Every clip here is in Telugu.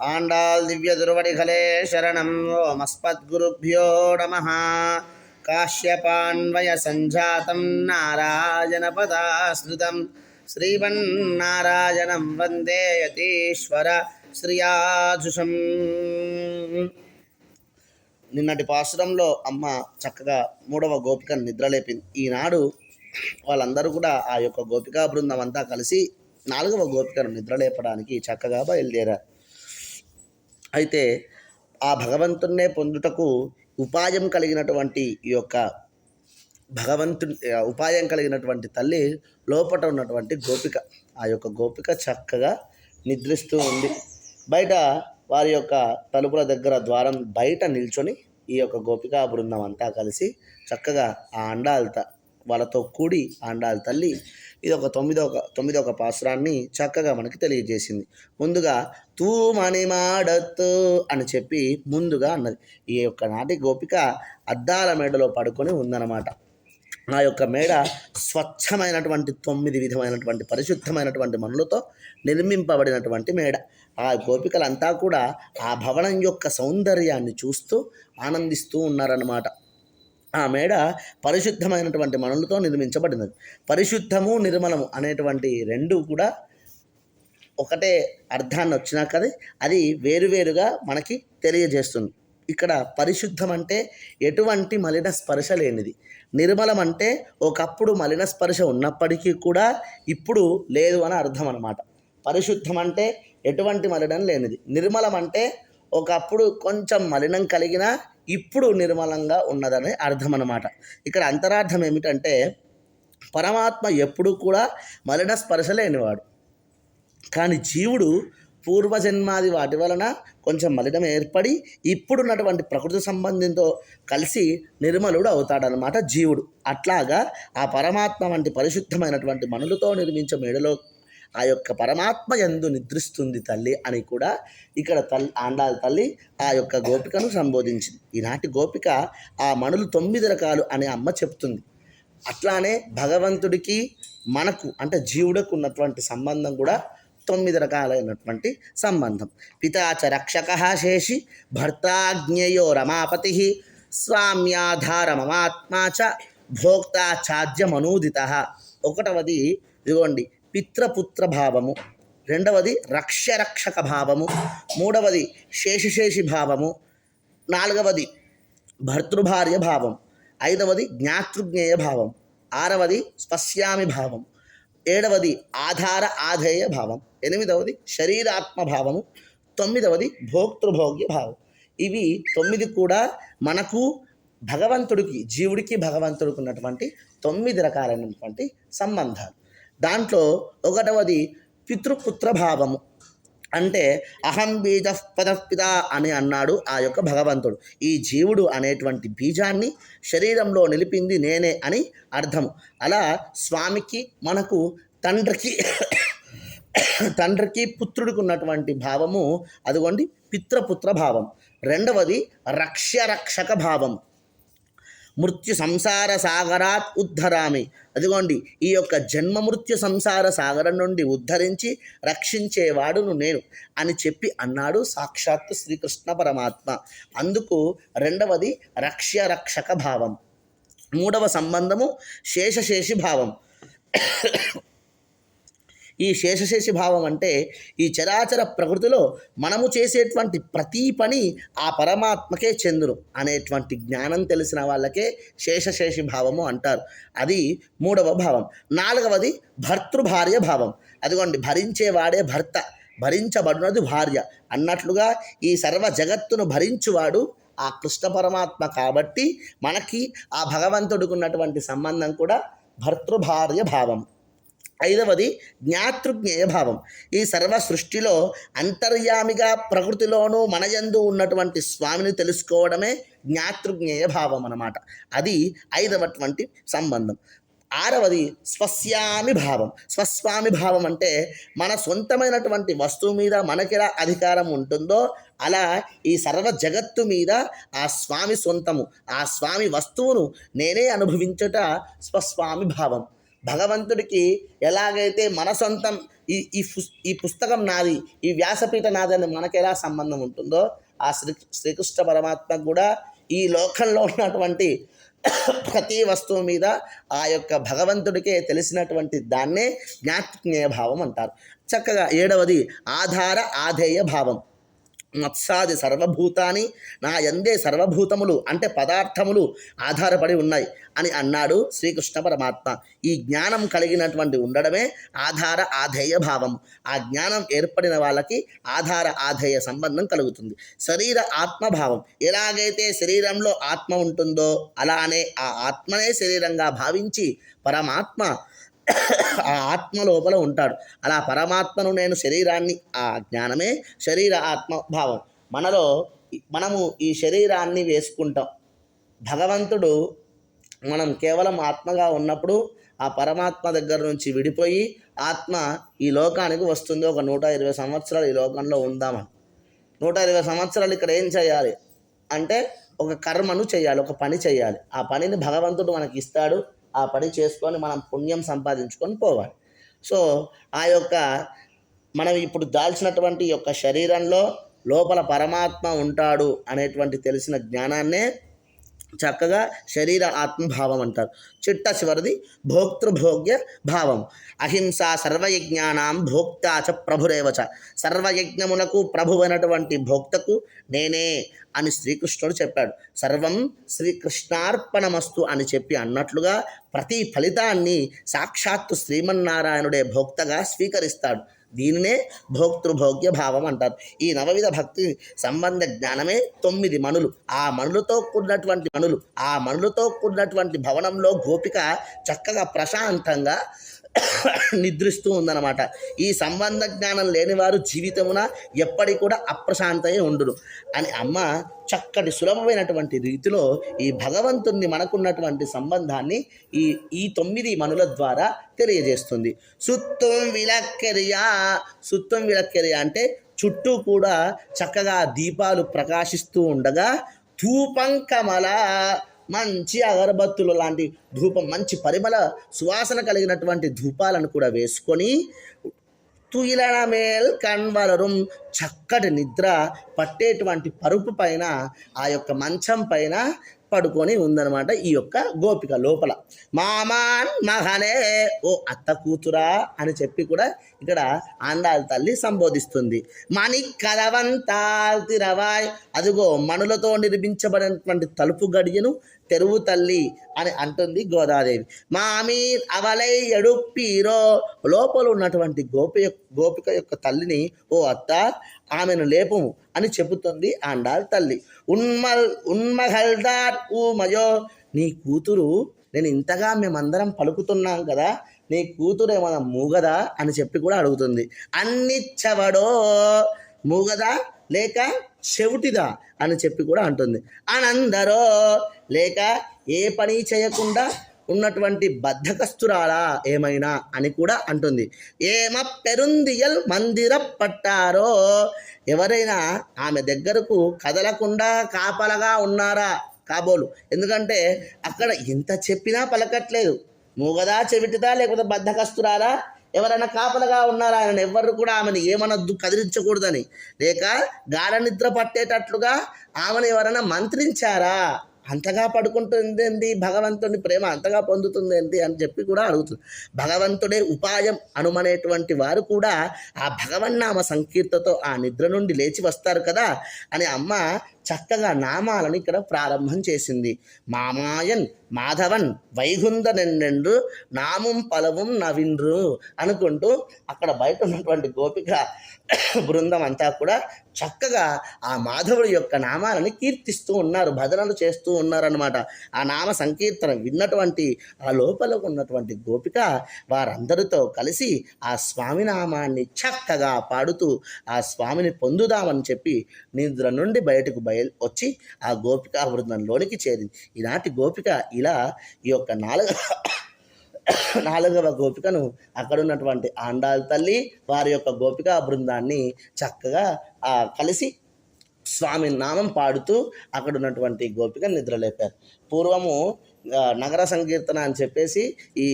ఆండాల్ దివ్య దుర్వడిఖలే శరణం ఓమస్మద్గురుభ్యో నమ కాశ్యపాన్వయ సంజాతం నారాయణ పదాశ్రుతం శ్రీమన్నారాయణం వందే యతీశ్వర శ్రియాజుషం నిన్నటి పాశ్రంలో అమ్మ చక్కగా మూడవ గోపికను నిద్రలేపింది. ఈనాడు వాళ్ళందరూ కూడా ఆ యొక్క గోపికా బృందం అంతా కలిసి నాలుగవ గోపికను నిద్రలేపడానికి చక్కగా బయలుదేరారు అయితే ఆ భగవంతున్నే పొందుటకు ఉపాయం కలిగినటువంటి ఈ యొక్క భగవంతుని ఉపాయం కలిగినటువంటి తల్లి లోపట ఉన్నటువంటి గోపిక. ఆ యొక్క గోపిక చక్కగా నిద్రిస్తూ ఉంది. బయట వారి యొక్క తలుపుల దగ్గర ద్వారం బయట నిల్చొని ఈ యొక్క గోపికా బృందం అంతా కలిసి చక్కగా ఆ అండాలత వాళ్ళతో కూడి ఆ అండాల తల్లి ఇది ఒక తొమ్మిదో తొమ్మిదో ఒక పాసురాన్ని చక్కగా మనకి తెలియజేసింది. ముందుగా తూ మణిమాడత్ అని చెప్పి ముందుగా అన్నది. ఈ యొక్క నాటి గోపిక అద్దాల మేడలో పడుకొని ఉందన్నమాట. ఆ యొక్క మేడ స్వచ్ఛమైనటువంటి తొమ్మిది విధమైనటువంటి పరిశుద్ధమైనటువంటి మనులతో నిర్మింపబడినటువంటి మేడ. ఆ గోపికలంతా కూడా ఆ భవనం యొక్క సౌందర్యాన్ని చూస్తూ ఆనందిస్తూ ఉన్నారన్నమాట. ఆ మేడ పరిశుద్ధమైనటువంటి మనులతో నిర్మించబడినది. పరిశుద్ధము నిర్మలము అనేటువంటి రెండు కూడా ఒకటే అర్థాన్ని వచ్చినా కదా అది వేరువేరుగా మనకి తెలియజేస్తుంది. ఇక్కడ పరిశుద్ధం అంటే ఎటువంటి మలిన స్పర్శ లేనిది. నిర్మలం అంటే ఒకప్పుడు మలిన స్పర్శ ఉన్నప్పటికీ కూడా ఇప్పుడు లేదు అని అర్థం అనమాట పరిశుద్ధం అంటే ఎటువంటి మలినం లేనిది. నిర్మలం అంటే ఒకప్పుడు కొంచెం మలినం కలిగినా ఇప్పుడు నిర్మలంగా ఉన్నదని అర్థం అనమాట ఇక్కడ అంతరార్థం ఏమిటంటే పరమాత్మ ఎప్పుడు కూడా మలిన స్పర్శ లేనివాడు. కానీ జీవుడు పూర్వజన్మాది వాటి వలన కొంచెం మలినం ఏర్పడి ఇప్పుడున్నటువంటి ప్రకృతి సంబంధంతో కలిసి నిర్మలుడు అవుతాడనమాట జీవుడు. అట్లాగా ఆ పరమాత్మ వంటి పరిశుద్ధమైనటువంటి మనులతో నిర్మించే మేడలో ఆ యొక్క పరమాత్మ ఎందు నిద్రిస్తుంది తల్లి అని కూడా ఇక్కడ తల్లి ఆండాల తల్లి ఆ యొక్క గోపికను సంబోధించింది. ఈనాటి గోపిక ఆ మణులు తొమ్మిది రకాలు అనే అమ్మ చెప్తుంది. అట్లానే భగవంతుడికి మనకు అంటే జీవుడికి ఉన్నటువంటి సంబంధం కూడా తొమ్మిది రకాలైనటువంటి సంబంధం. పితాచ రక్షక శేషి భర్తాజ్ఞేయో రమాపతి స్వామ్యాధార మమాత్మా చ భోక్తా చాద్యమనూదిత ఒకటవది ఇదిగోండి పిత్రపుత్ర భావము రెండవది రక్షరక్షక భావము మూడవది శేషిశేషి భావము నాలుగవది భర్తృభార్య భావం ఐదవది జ్ఞాతృజ్ఞేయ భావం ఆరవది స్పశ్యామి భావం ఏడవది ఆధార ఆధేయ భావం ఎనిమిదవది శరీరాత్మ భావము తొమ్మిదవది భోక్తృభోగ్య భావం ఇవి తొమ్మిది కూడా మనకు భగవంతుడికి జీవుడికి భగవంతుడికి ఉన్నటువంటి తొమ్మిది రకాలైనటువంటి సంబంధాలు. దాంట్లో ఒకటవది పితృపుత్ర భావము. అంటే అహం బీజ పదపిత అని అన్నాడు ఆ యొక్క భగవంతుడు. ఈ జీవుడు అనేటువంటి బీజాన్ని శరీరంలో నిలిపింది నేనే అని అర్థము. అలా స్వామికి మనకు తండ్రికి తండ్రికి పుత్రుడికి ఉన్నటువంటి భావము అదిగోండి పిత్రపుత్ర భావం. రెండవది రక్ష్యరక్షక భావం. మృత్యు సంసార సాగరాత్ ఉద్ధరామి. అదిగోండి ఈ యొక్క జన్మ మృత్యు సంసార సాగరం నుండి ఉద్ధరించి రక్షించేవాడును నేను అని చెప్పి అన్నాడు సాక్షాత్తు శ్రీకృష్ణ పరమాత్మ. అందుకు రెండవది రక్ష్య రక్షక భావం. మూడవ సంబంధము శేషశేషి భావం. ఈ శేషశేషి భావం అంటే ఈ చరాచర ప్రకృతిలో మనము చేసేటువంటి ప్రతి పని ఆ పరమాత్మకే చెందును అనేటువంటి జ్ఞానం తెలిసిన వాళ్ళకే శేషశేషి భావము అంటారు. అది మూడవ భావం. నాలుగవది భర్తృభార్య భావం. అదిగోండి భరించేవాడే భర్త భరించబడినది భార్య అన్నట్లుగా ఈ సర్వ జగత్తును భరించువాడు ఆ కృష్ణ పరమాత్మ కాబట్టి మనకి ఆ భగవంతుడికి ఉన్నటువంటి సంబంధం కూడా భర్తృభార్య భావం. ఐదవది జ్ఞాతృజ్ఞేయ భావం ఈ సర్వ సృష్టిలో అంతర్యామిగా ప్రకృతిలోనూ మనయందు ఉన్నటువంటి స్వామిని తెలుసుకోవడమే జ్ఞాతృజ్ఞేయ భావం అన్నమాట. అది ఐదవటువంటి సంబంధం. ఆరవది స్వస్యామి భావం స్వస్వామి భావం అంటే మన సొంతమైనటువంటి వస్తువు మీద మనకెలా అధికారం ఉంటుందో అలా ఈ సర్వ జగత్తు మీద ఆ స్వామి సొంతము ఆ స్వామి వస్తువును నేనే అనుభవించుట స్వస్వామి భావం భగవంతుడికి ఎలాగైతే మన సొంతం ఈ ఈ పుస్- ఈ పుస్తకం నాది ఈ వ్యాసపీఠ నాదని మనకు ఎలా సంబంధం ఉంటుందో ఆ శ్రీ శ్రీకృష్ణ పరమాత్మ కూడా ఈ లోకంలో ఉన్నటువంటి ప్రతి వస్తువు మీద ఆ యొక్క భగవంతుడికే తెలిసినటువంటి దాన్నే జ్ఞాతజ్ఞేయ భావం అంటారు. చక్కగా ఏడవది ఆధార ఆధేయ భావం. మత్సాది సర్వభూతాని నా ఎందే సర్వభూతములు అంటే పదార్థములు ఆధారపడి ఉన్నాయి అని అన్నాడు శ్రీకృష్ణ పరమాత్మ. ఈ జ్ఞానం కలిగినటువంటి ఉండడమే ఆధార ఆధేయ భావం. ఆ జ్ఞానం ఏర్పడిన వాళ్ళకి ఆధార ఆధేయ సంబంధం కలుగుతుంది. శరీర ఆత్మభావం. ఎలాగైతే శరీరంలో ఆత్మ ఉంటుందో అలానే ఆ ఆత్మనే శరీరంగా భావించి పరమాత్మ ఆ ఆత్మ లోపల ఉంటాడు. అలా పరమాత్మను నేను శరీరాన్ని ఆ జ్ఞానమే శరీర ఆత్మ భావం మనలో మనము ఈ శరీరాన్ని వేసుకుంటాం. భగవంతుడు మనం కేవలం ఆత్మగా ఉన్నప్పుడు ఆ పరమాత్మ దగ్గర నుంచి విడిపోయి ఆత్మ ఈ లోకానికి వస్తుంది. ఒక నూట ఇరవై సంవత్సరాలు ఈ లోకంలో ఉందామని నూట ఇరవై సంవత్సరాలు ఇక్కడ ఏం చేయాలి? అంటే ఒక కర్మను చేయాలి ఒక పని చేయాలి. ఆ పనిని భగవంతుడు మనకి ఇస్తాడు. ఆ పని చేసుకొని మనం పుణ్యం సంపాదించుకొని పోవాలి. సో ఆ యొక్క మనం ఇప్పుడు దాల్చినటువంటి యొక్క శరీరంలో లోపల పరమాత్మ ఉంటాడు అనేటువంటి తెలిసిన జ్ఞానాన్నే చక్కగా శరీర ఆత్మభావం అంటారు. చిట్ట చివరిది భోక్తృభోగ్య భావం. అహింస సర్వయజ్ఞానం భోక్తా చ ప్రభురేవచ సర్వయజ్ఞమునకు ప్రభువైనటువంటి భోక్తకు నేనే అని శ్రీకృష్ణుడు చెప్పాడు. సర్వం శ్రీకృష్ణార్పణమస్తు అని చెప్పి అన్నట్లుగా ప్రతి ఫలితాన్ని సాక్షాత్తు శ్రీమన్నారాయణుడే భోక్తగా స్వీకరిస్తాడు. దీనినే భోక్తృభోగ్య భావం అంటారు. ఈ నవవిధ భక్తి సంబంధ జ్ఞానమే తొమ్మిది మణులు. ఆ మణులతో కూడినటువంటి మణులు ఆ మణులతో కూడినటువంటి భవనంలో గోపిక చక్కగా ప్రశాంతంగా నిద్రిస్తూ ఉందన్నమాట. ఈ సంబంధ జ్ఞానం లేనివారు జీవితమున ఎప్పటికీ కూడా అప్రశాంతమై ఉండును. అని అమ్మ చక్కటి సులభమైనటువంటి రీతిలో ఈ భగవంతుణ్ణి మనకున్నటువంటి సంబంధాన్ని ఈ ఈ తొమ్మిది మనుల ద్వారా తెలియజేస్తుంది. సుత్తం విలక్కెరియా సుత్తం విలక్కెరియా అంటే చుట్టూ కూడా చక్కగా దీపాలు ప్రకాశిస్తూ ఉండగా ధూపం కమల మంచి అగరబత్తులు లాంటి ధూపం మంచి పరిమళ సువాసన కలిగినటువంటి ధూపాలను కూడా వేసుకొని తుయిలనమేల్ కన్వలరుం చక్కటి నిద్ర పట్టేటువంటి పరుపు పైన ఆ యొక్క మంచం పైన పడుకొని ఉందనమాట ఈ యొక్క గోపిక లోపల. మామాన్ మహనే ఓ అత్త కూతురా అని చెప్పి కూడా ఇక్కడ ఆండాల తల్లి సంబోధిస్తుంది. మణి కలవంతాల్ తిరవాయ్ అదిగో మణులతో నిర్మించబడినటువంటి తలుపు గడియను తెరువు తల్లి అని అంటుంది గోదాదేవి. మామీర్ అవలై ఎడుప్పీరో లోపల ఉన్నటువంటి గోపి గోపిక యొక్క తల్లిని ఓ అత్త ఆమెను లేపము అని చెబుతుంది ఆండాల్ తల్లి. ఉన్మల్ ఉన్మహల్దార్ ఊమయో నీ కూతురు నేను ఇంతగా మేమందరం పలుకుతున్నాం కదా నీ కూతురు ఏమైనా మూగదా? అని చెప్పి కూడా అడుగుతుంది. అన్నిచ్చవడో మూగదా? లేక చెవిటిదా? అని చెప్పి కూడా అంటుంది. అనందరో లేక ఏ పని చేయకుండా ఉన్నటువంటి బద్ధకస్తురాలా ఏమైనా అని కూడా అంటుంది. ఏమ పెరుందియల్ మందిర పట్టారో? ఎవరైనా ఆమె దగ్గరకు కదలకుండా కాపలగా ఉన్నారా? కాబోలు. ఎందుకంటే అక్కడ ఎంత చెప్పినా పలకట్లేదు. మూగదా చెవిటిదా లేకపోతే బద్ధకస్తురాలా? ఎవరైనా కాపలగా ఉన్నారా? ఆయన ఎవ్వరు కూడా ఆమెను ఏమనొద్దు కదిలించకూడదని. లేక గాఢ నిద్ర పట్టేటట్లుగా ఆమెను ఎవరైనా మంత్రించారా? అంతగా పడుకుంటుంది భగవంతుని ప్రేమ అంతగా పొందుతుంది ఏంటి అని చెప్పి కూడా అడుగుతుంది. భగవంతుడే ఉపాయం అనుమనేటువంటి వారు కూడా ఆ భగవన్నామ సంకీర్తతో ఆ నిద్ర నుండి లేచి వస్తారు కదా అని అమ్మ చక్కగా నామాలను ఇక్కడ ప్రారంభం చేసింది. మామాయన్ మాధవన్ వైగుంద నిన్నెండు నామం పలవం నవిండ్రు అనుకుంటూ అక్కడ బయట ఉన్నటువంటి గోపిక బృందం అంతా కూడా చక్కగా ఆ మాధవుడి యొక్క నామాలని కీర్తిస్తూ ఉన్నారు భజనలు చేస్తూ ఉన్నారనమాట ఆ నామ సంకీర్తన విన్నటువంటి ఆ లోపల ఉన్నటువంటి గోపిక వారందరితో కలిసి ఆ స్వామి నామాన్ని చక్కగా పాడుతూ ఆ స్వామిని పొందుదామని చెప్పి నిద్ర నుండి బయటకు బయట బయలు వచ్చి ఆ గోపిక బృందంలోనికి చేరింది. ఈనాటి గోపిక ఇలా ఈ యొక్క నాలుగ నాలుగవ గోపికను అక్కడ ఉన్నటువంటి ఆండాల తల్లి వారి యొక్క గోపిక బృందాన్ని చక్కగా కలిసి స్వామి నామం పాడుతూ అక్కడ ఉన్నటువంటి గోపిక నిద్రలేపారు. పూర్వము నగర సంకీర్తన అని చెప్పేసి ఈ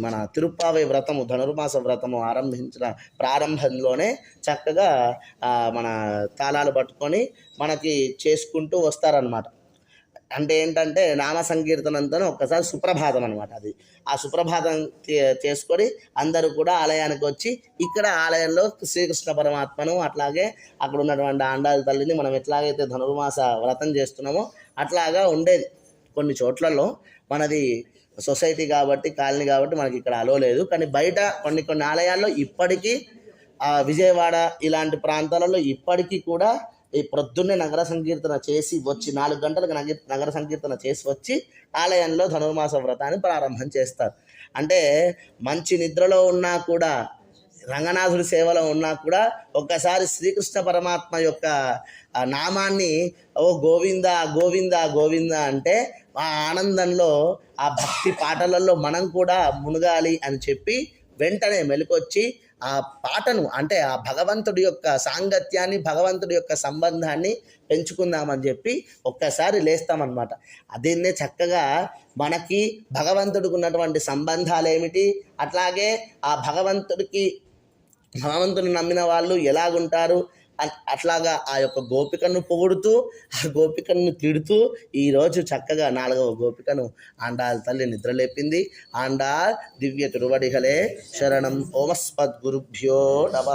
మన తిరుప్పావై వ్రతము ధనుర్మాస వ్రతము ఆరంభించిన ప్రారంభంలోనే చక్కగా మన తాళాలు పట్టుకొని మనకి చేసుకుంటూ వస్తారనమాట అంటే ఏంటంటే నామ సంకీర్తనంతో ఒక్కసారి సుప్రభాతం అనమాట అది. ఆ సుప్రభాతం చేసుకొని అందరూ కూడా ఆలయానికి వచ్చి ఇక్కడ ఆలయంలో శ్రీకృష్ణ పరమాత్మను అట్లాగే అక్కడ ఉన్నటువంటి ఆండాల తల్లిని మనం ఎట్లాగైతే ధనుర్మాస వ్రతం చేస్తున్నామో అట్లాగా ఉండేది. కొన్ని చోట్లలో మనది సొసైటీ కాబట్టి కాలనీ కాబట్టి మనకి ఇక్కడ అలో లేదు. కానీ బయట కొన్ని కొన్ని ఆలయాల్లో ఇప్పటికీ విజయవాడ ఇలాంటి ప్రాంతాలలో ఇప్పటికీ కూడా ఈ ప్రొద్దున్నే నగర సంకీర్తన చేసి వచ్చి నాలుగు గంటలకు నగ నగర సంకీర్తన చేసి వచ్చి ఆలయంలో ధనుర్మాస వ్రతాన్ని ప్రారంభం చేస్తారు. అంటే మంచి నిద్రలో ఉన్నా కూడా రంగనాథుడి సేవలో ఉన్నా కూడా ఒక్కసారి శ్రీకృష్ణ పరమాత్మ యొక్క నామాన్ని ఓ గోవింద గోవింద గోవింద అంటే ఆ ఆనందంలో ఆ భక్తి పాటలలో మనం కూడా మునగాలి అని చెప్పి వెంటనే మెలుకొచ్చి ఆ పాటను అంటే ఆ భగవంతుడి యొక్క సాంగత్యాన్ని భగవంతుడి యొక్క సంబంధాన్ని పెంచుకుందామని చెప్పి ఒక్కసారి లేస్తామన్నమాట. దీన్నే చక్కగా మనకి భగవంతుడికి ఉన్నటువంటి సంబంధాలు ఏమిటి? అట్లాగే ఆ భగవంతుడికి భగవంతుని నమ్మిన వాళ్ళు ఎలాగుంటారు? అట్లాగా ఆ యొక్క గోపికను పొగుడుతూ ఆ గోపికను తిడుతూ ఈరోజు చక్కగా నాలుగవ గోపికను ఆండాల్ తల్లి నిద్రలేపింది. ఆండాల్ దివ్య తిరువడిగలే శరణం. ఓమస్మద్గురుభ్యో నమ.